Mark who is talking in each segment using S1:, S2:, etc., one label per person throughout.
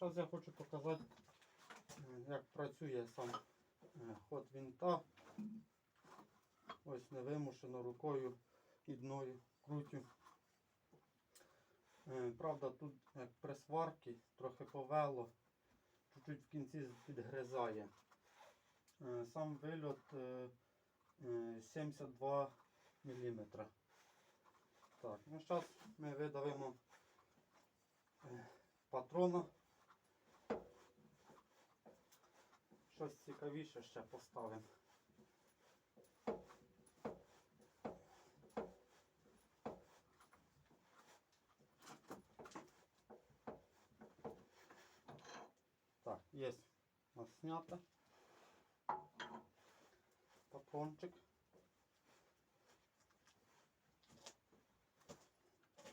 S1: Зараз я хочу показати, е, як працює сам е, ход винта. Ось невимушено рукою одною крутю. Е, Правда, тут як при сварці трохи повело, чуть-чуть в кінці підгризає. Сам вильот е, е, 72 мм. Так, ну зараз ми видавимо патрона. Щось цікавіше ще поставимо. Так, є у нас снято. Патрончик.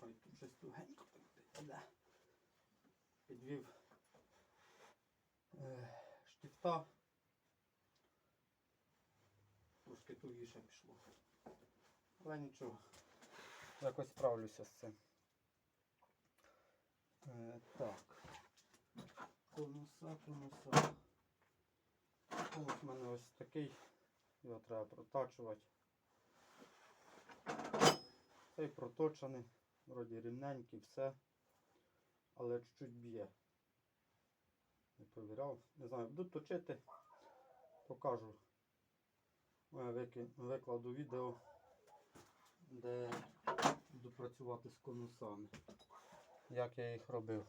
S1: Ой, тут щось тугенько йде. Підвів е, штифта. Трошки тугіше пішло. Але нічого. Якось справлюся з цим. Е, так. Конуса, конуса. Конус в мене ось такий. Його треба протачувати. Цей проточений, вроді рівненький, все. Але чуть-чуть б'є. Не провіряв. Не знаю, буду точити, покажу. Я викладу відео, де буду працювати з конусами. Як я їх робив.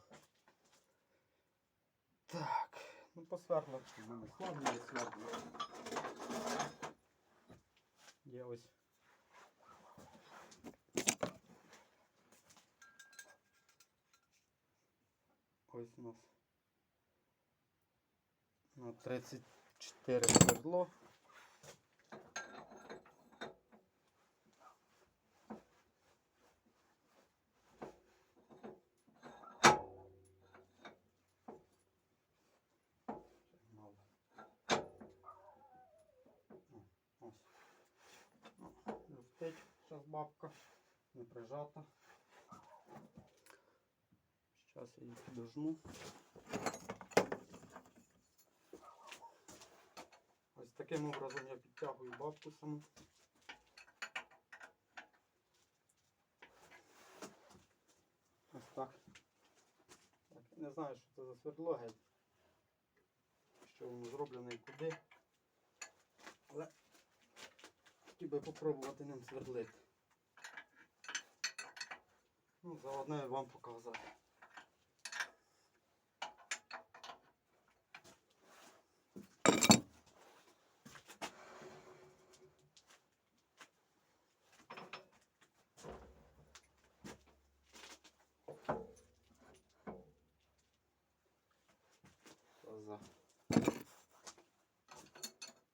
S1: Так, ну по сверлах в мене слабі є свердло. Є ось. Ось у нас на 34 свердло. Мало. О, Ось. Ну, Зараз бабка, не прижата. Зараз я її підожну. Ось таким образом я підтягую бабку саму. Ось так. так. Не знаю, що це за свердло геть. Що воно зроблене і куди. Але хотів би попробувати ним свердлити. Ну, заодно я вам показати.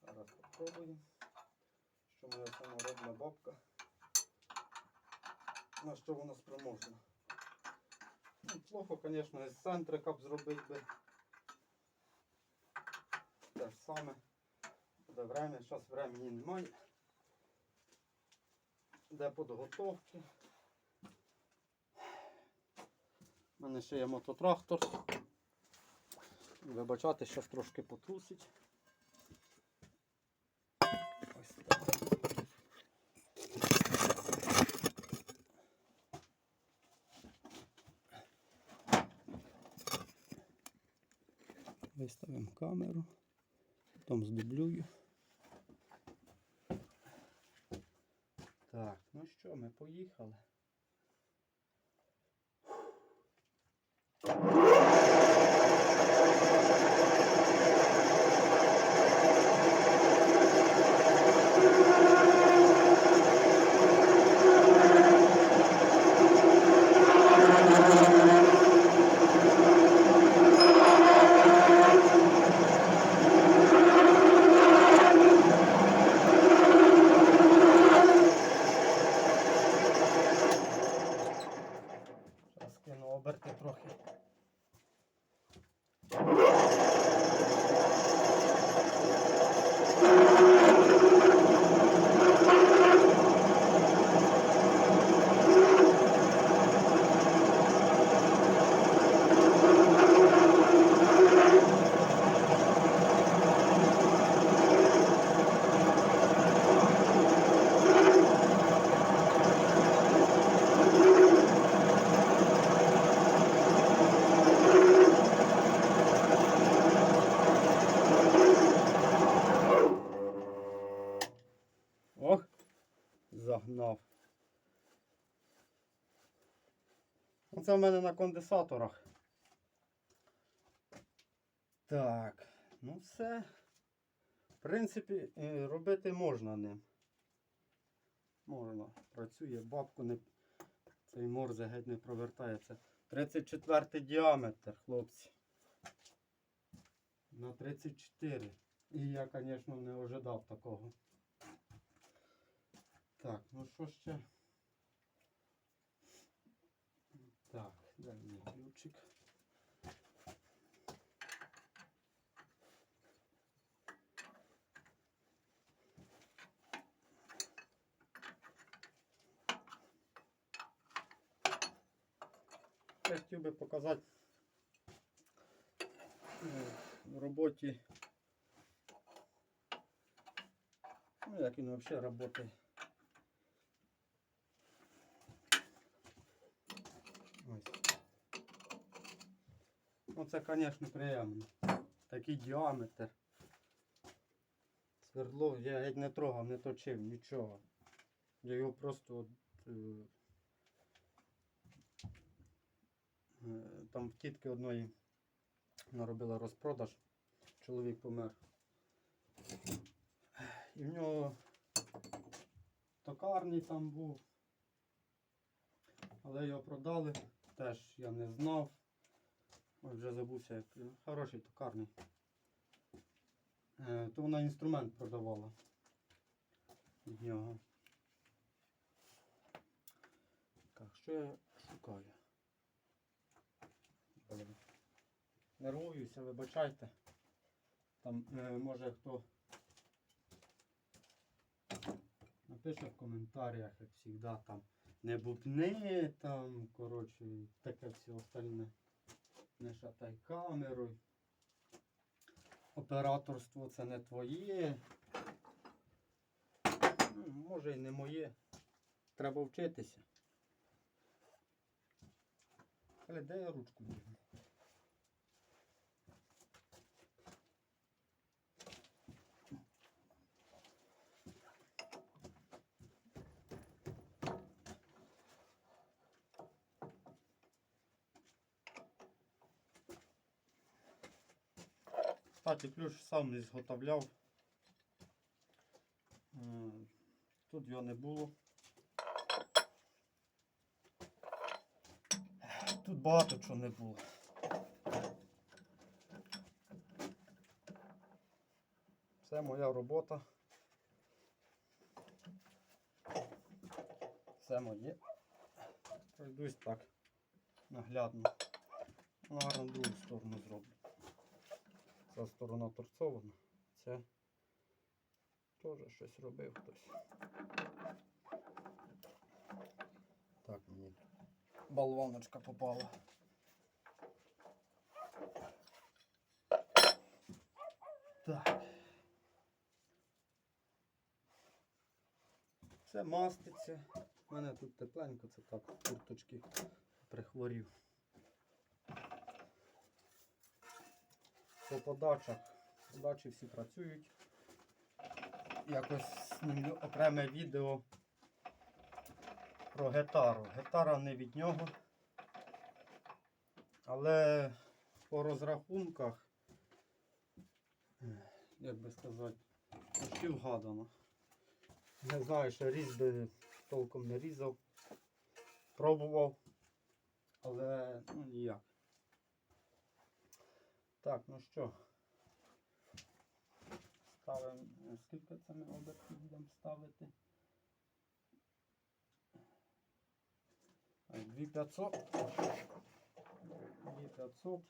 S1: Зараз попробуємо. Що моя саморобна бабка. На що вона спроможна. Ну, плохо, звісно, із центрика б зробити би. Те ж саме. Буде время, зараз времени немає. Де підготовки. У мене ще є мототрактор. Вибачати, зараз трошки потрусить. Виставимо камеру, потім здублюю. Так, ну що, ми поїхали. Зараз кину оберти трохи. Це в мене на конденсаторах. Так, ну все. В принципі, е, робити можна ним. Можна. Працює, бабку не. Цей морзе геть не провертається. 34 діаметр, хлопці. На 34. І я, звісно, не ожидав такого. Так, ну що ще? Так, дай мені ключик. Я хотів би показати е, в роботі. Ну, як він взагалі працює. Це, звісно, приємно. Такий діаметр. Свердло я геть не трогав, не точив, нічого. Я його просто от, е, е, там в тітки одної наробила розпродаж. Чоловік помер. І в нього токарний там був. Але його продали, теж я не знав. Ой, вже забувся, як е, хороший токарний. Е, то вона інструмент продавала від нього. Так, що я шукаю? Нервуюся, вибачайте. Там е, може хто напише в коментарях, як завжди, там не бубни, там, коротше, таке все остальне. Не шатай камеру. Операторство це не твоє. Ну, може і не моє. Треба вчитися. Але де я ручку візьму? Кстати, ключ сам зготовляв. Тут його не було. Тут багато чого не було. Це моя робота. Це моє. Пройдусь так наглядно. Гарно другу сторону зроблю. Ця сторона торцована, це теж щось робив хтось. Так, мені болваночка попала. Так. Це маститься. У мене тут тепленько, це так, курточки прихворів. По подачах. Подачі всі працюють. Якось знімлю окреме відео про гітару. Гітара не від нього. Але по розрахунках, як би сказати, почти вгадано. Не знаю, що різьби толком не різав. Пробував, але ну ніяк. Так, ну що, ставимо, скільки це ми обертів будемо ставити? Так, 2500. 2500.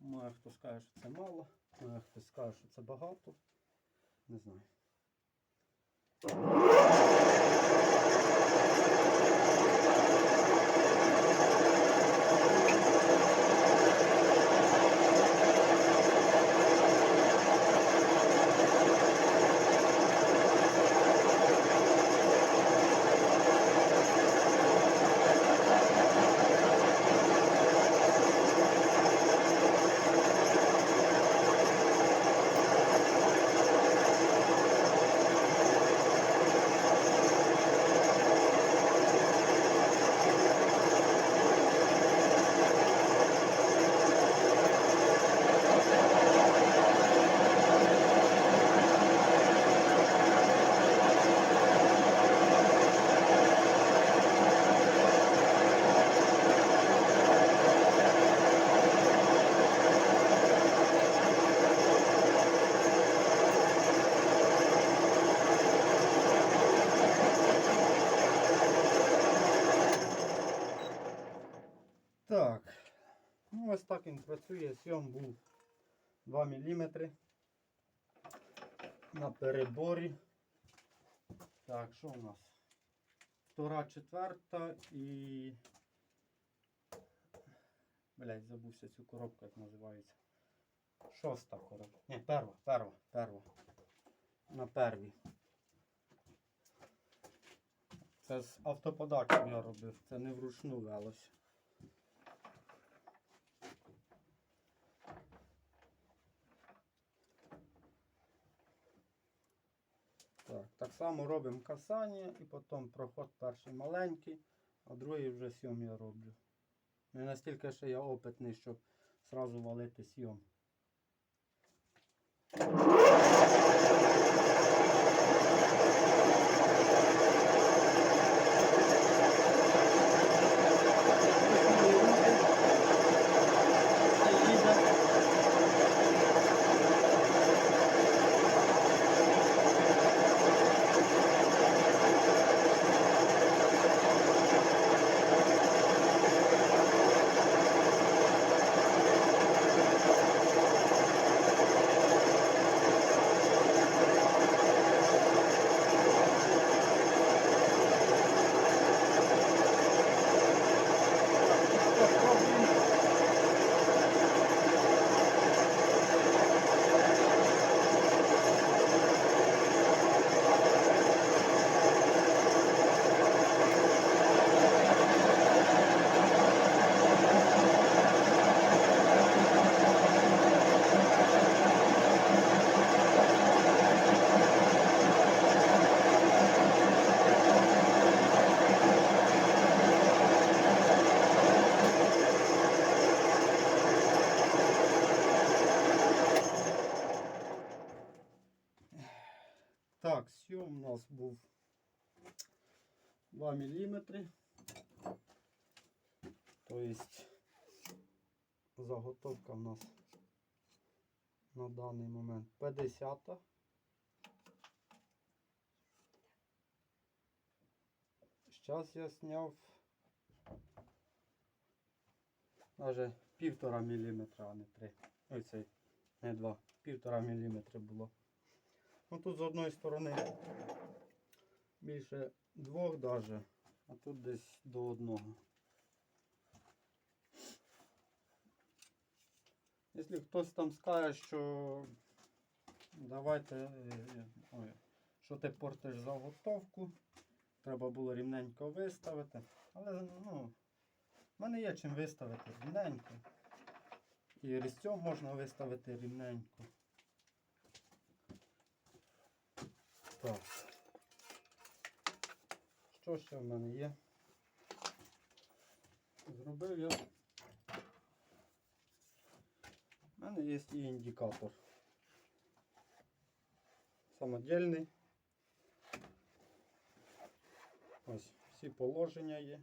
S1: Може хто скаже, що це мало, може хтось скаже, що це багато. Не знаю. Він працює. Сйом був 2 мм на переборі. Так, що у нас? Втора, четверта і. Блять, забувся цю коробку, як називається. Шоста коробка. Ні, перва, перва, перва. На первій. Це з автоподачем я робив, це не вручну велося. Так, так само робимо касання і потім проход перший маленький, а другий вже сйом я роблю. Не настільки ще я опитний, щоб зразу валити сйом. Так, сйом у нас був 2 мм. Тобто заготовка в нас на даний момент 50. Зараз я зняв навіть півтора міліметра, а не три. Ой, цей не два. Півтора міліметра було. Ну тут з одної сторони більше двох даже, а тут десь до одного. Якщо хтось там скаже, що давайте, е, ой, що ти портиш заготовку, треба було рівненько виставити. Але ну, в мене є чим виставити рівненько. І різцем можна виставити рівненько. Так. Що ще в мене є? Зробив я. У мене є і індикатор. Самодільний. Ось всі положення є.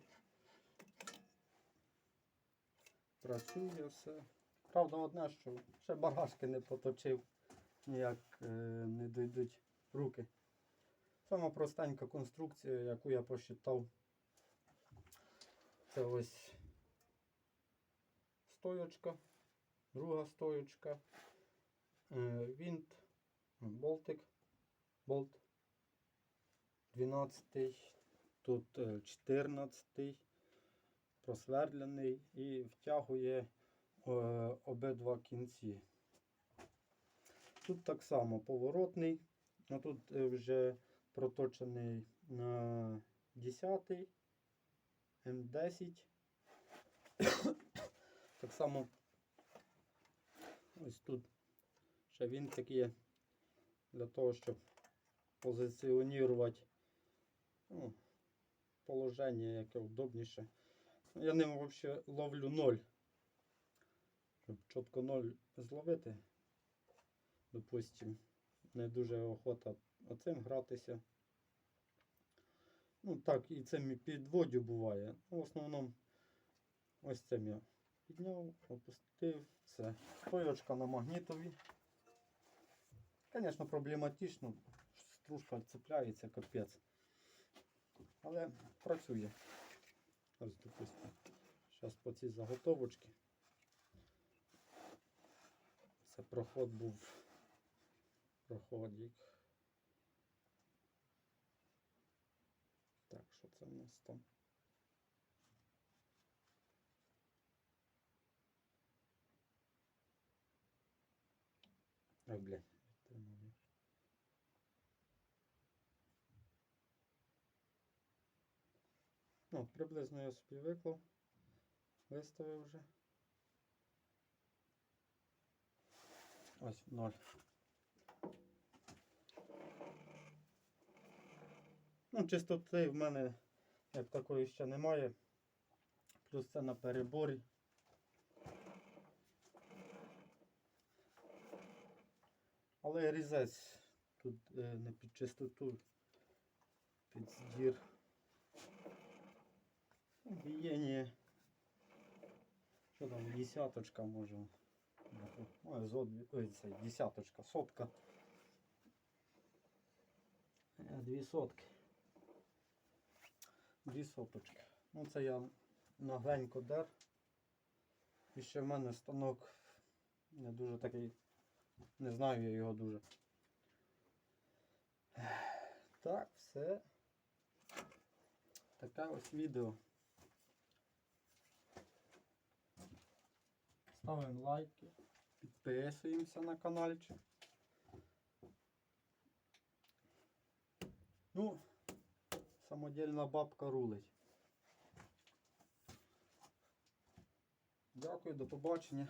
S1: Працює все. Правда, одне, що ще барашки не поточив, ніяк е, не дійдуть руки. Сама простенька конструкція, яку я посчитав. Це ось стоючка, друга стоючка, е, вінт, болтик, болт 12, тут е, 14, просверлений і втягує е, обидва кінці. Тут так само поворотний, а тут е, вже проточений на 10 М10. так само ось тут ще вінтик є для того, щоб позиціонувати ну, положення, яке удобніше. Я ним взагалі ловлю 0. Щоб чітко 0 зловити. Допустим, не дуже охота оцим гратися. Ну так, і цим і підводю буває. Ну, в основному ось цим я підняв, опустив. Це стоячка на магнітові. Звісно, проблематично. Стружка цепляється, капець. Але працює. Ось, допустимо. Зараз по цій заготовочці. Це проход був. Проходик. Так, що це в нас там? Ой, блядь, відтримую. Ну, приблизно я собі виклав. Виставив вже. Ось ноль. Ну, чистоти в мене як такої ще немає. Плюс це на переборі. Але різець тут е, не під чистоту, під здір. Бієння. Що там, десяточка може. Ой, зод, ой, це десяточка, сотка. Е, Дві сотки. Дві соточки. Ну це я нагленько дер. І ще в мене станок не дуже такий. Не знаю я його дуже. Так, все. Таке ось відео. Ставимо лайки, підписуємося на каналчик. Ну, самодільна бабка рулить. Дякую, до побачення.